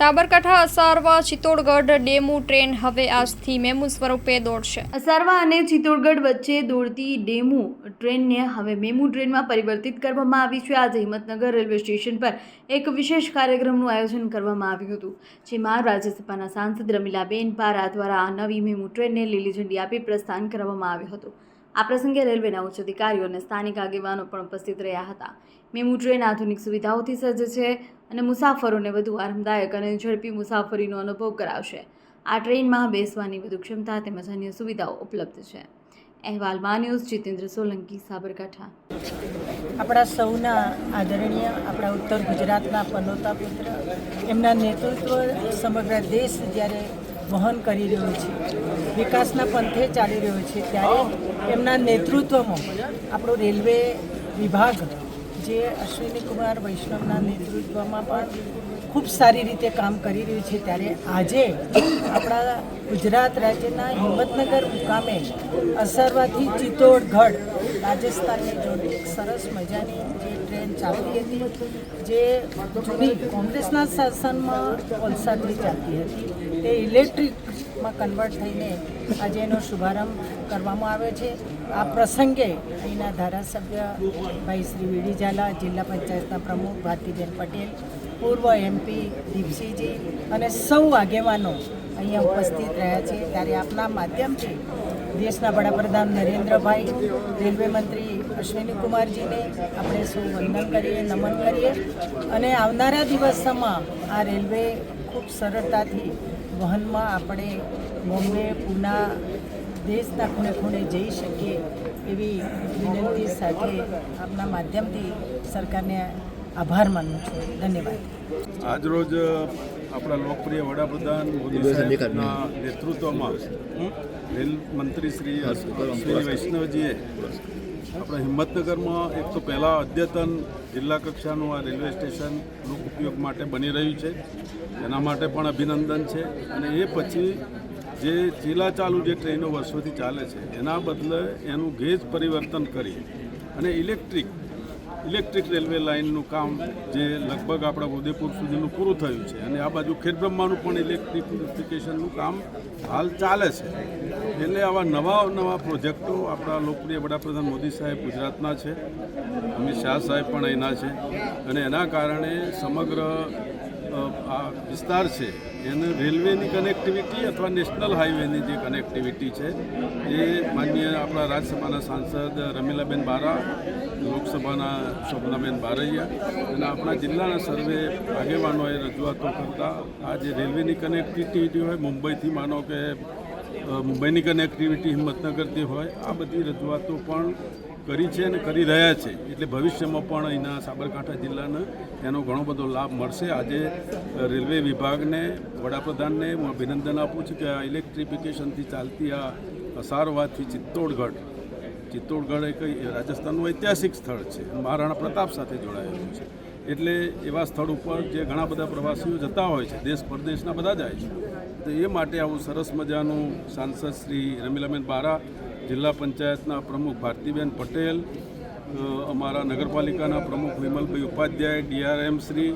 Sabarkantha, Asarwa, Chittorgarh, DEMU train હવે આજથી MEMU સ્વરૂપે દોડશે. અસારવા અને ચિત્તોડગઢ વચ્ચે દોડતી ડેમુ ટ્રેનને હવે મેમુ ટ્રેનમાં પરિવર્તિત કરવામાં આવી છે. આજે હિંમતનગર રેલવે સ્ટેશન પર એક વિશેષ કાર્યક્રમનું આયોજન કરવામાં આવ્યું હતું, જેમાં રાજ્યસભાના સાંસદ રમીલાબેન પારા દ્વારા આ નવી મેમુ ટ્રેનને લીલી ઝંડી આપી પ્રસ્થાન કરવામાં આવ્યું હતું. આ પ્રસંગે રેલવેના ઉચ્ચ અધિકારીઓ અને સ્થાનિક આગેવાનો પણ ઉપસ્થિત રહ્યા હતા. મેમુ ટ્રેન આધુનિક સુવિધાઓથી સજ્જ છે અને મુસાફરોને વધુ આરામદાયક અને ઝડપી મુસાફરીનો અનુભવ કરાવશે. આ ટ્રેનમાં બેસવાની વધુ ક્ષમતા તેમજ અન્ય સુવિધાઓ ઉપલબ્ધ છે. અહેવાલ ન્યૂઝ જીતેન્દ્ર સોલંકી, સાબરકાંઠા. આપણા સૌના આદરણીય, આપણા ઉત્તર ગુજરાતના પનોતા પુત્ર, એમના નેતૃત્વ સમગ્ર દેશ જ્યારે વહન કરી રહ્યો છે. વિકાસના પંથે ચાલી રહ્યો છે ત્યારે એમના નેતૃત્વમાં આપણો રેલવે વિભાગ જે અશ્વિની કુમાર વૈષ્ણવના નેતૃત્વમાં પણ ખૂબ સારી રીતે કામ કરી રહ્યું છે ત્યારે આજે આપણા ગુજરાત રાજ્યના હિંમતનગર મુકામે અસરવાથી ચિત્તોડગઢ રાજસ્થાનની જોડે એક સરસ મજાની જે ટ્રેન ચાલતી હતી. જે જૂની કોંગ્રેસના શાસનમાં વલસાડથી ચાલતી હતી. તે ઇલેક્ટ્રિકમાં કન્વર્ટ થઈને આજે એનો શુભારંભ કરવામાં આવ્યો છે. આ પ્રસંગે અહીંના ધારાસભ્ય ભાઈ શ્રી વીડી ઝાલા, જિલ્લા પંચાયતના પ્રમુખ ભારતીબેન પટેલ, પૂર્વ એમપી દીપસિંહજી અને સૌ આગેવાનો અહીંયા ઉપસ્થિત રહ્યા છે. ત્યારે આપના માધ્યમથી દેશના વડાપ્રધાન નરેન્દ્રભાઈ, રેલવે મંત્રી અશ્વિની કુમારજીને આપણે સૌ વંદન કરીએ નમન કરીએ અને આવનારા દિવસોમાં આ રેલવે ખૂબ સરળતાથી વહનમાં આપણે બોમ્બે પૂના દેશના ખૂણે ખૂણે જઈ શકીએ એવી વિનંતી સાથે આપના માધ્યમથી સરકારને આભાર માનું છું. ધન્યવાદ. આજરોજ આપણા લોકપ્રિય વડાપ્રધાન મોદી સાહેબના નેતૃત્વમાં રેલ મંત્રી શ્રી શ્રી વૈષ્ણવજીએ આપણા હિંમતનગરમાં એક તો પહેલાં અદ્યતન જિલ્લા કક્ષાનું આ રેલવે સ્ટેશન લોક ઉપયોગ માટે બની રહ્યું છે. એના માટે પણ અભિનંદન છે. અને એ પછી જે ચીલા ચાલુ જે ટ્રેનો વર્ષોથી ચાલે છે, એના બદલે એનું ગેજ પરિવર્તન કરી અને ઇલેક્ટ્રિક ઇલેક્ટ્રિક રેલવે લાઇનનું કામ જે લગભગ આપણા ઉદયપુર સુધીનું પૂરું થયું છે અને આ બાજુ ખેડબ્રહ્માનું પણ ઇલેક્ટ્રિફિકેશનનું કામ હાલ ચાલે છે. એટલે આવા નવા નવા પ્રોજેક્ટો આપણા લોકપ્રિય વડાપ્રધાન મોદી સાહેબ ગુજરાતના છે, અમિત શાહ સાહેબ પણ અહીંના છે અને એના કારણે સમગ્ર આ વિસ્તાર છે, એને રેલવેની કનેક્ટિવિટી અથવા નેશનલ હાઈવેની જે કનેક્ટિવિટી છે, એ માનીય આપણા રાજ્યસભાના સાંસદ રમીલાબેન બારા, લોકસભાના શોભનાબેન બારૈયા અને આપણા જિલ્લાના સર્વે આગેવાનોએ રજૂઆતો કરતા આ જે રેલવેની કનેક્ટિવિટી હોય મુંબઈથી માનો કે મુંબઈની કનેક્ટિવિટી હિંમતનગરથી હોય, આ બધી રજૂઆતો પણ કરી છે અને કરી રહ્યા છે. એટલે ભવિષ્યમાં પણ અહીંના સાબરકાંઠા જિલ્લાને એનો ઘણો બધો લાભ મળશે. આજે રેલવે વિભાગને, વડાપ્રધાનને હું અભિનંદન આપું છું કે આ ઇલેક્ટ્રિફિકેશનથી ચાલતી આ અસારવાથી ચિત્તોડગઢ ચિત્તોડગઢ એક રાજસ્થાનનું ઐતિહાસિક સ્થળ છે. મહારાણા પ્રતાપ સાથે જોડાયેલું છે. એટલે એવા સ્થળ ઉપર જે ઘણા બધા પ્રવાસીઓ જતા હોય છે, દેશ પરદેશના બધા જાય છે. તો એ માટે આવું સરસ મજાનું સાંસદ શ્રી રમીલાબેન બારા, જિલ્લા પંચાયતના પ્રમુખ ભારતીબેન પટેલ અમારા નગરપાલિકાના પ્રમુખ વિમલભાઈ ઉપાધ્યાય, ડીઆરએમ શ્રી,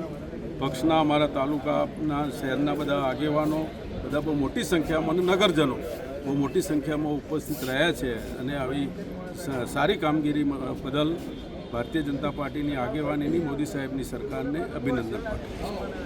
પક્ષના અમારા તાલુકાના શહેરના બધા આગેવાનો, બધા બહુ મોટી સંખ્યામાં અને નગરજનો બહુ મોટી સંખ્યામાં ઉપસ્થિત રહ્યા છે અને આવી સારી કામગીરી બદલ ભારતીય જનતા પાર્ટીની આગેવાનીની મોદી સાહેબની સરકારને અભિનંદન પાઠવું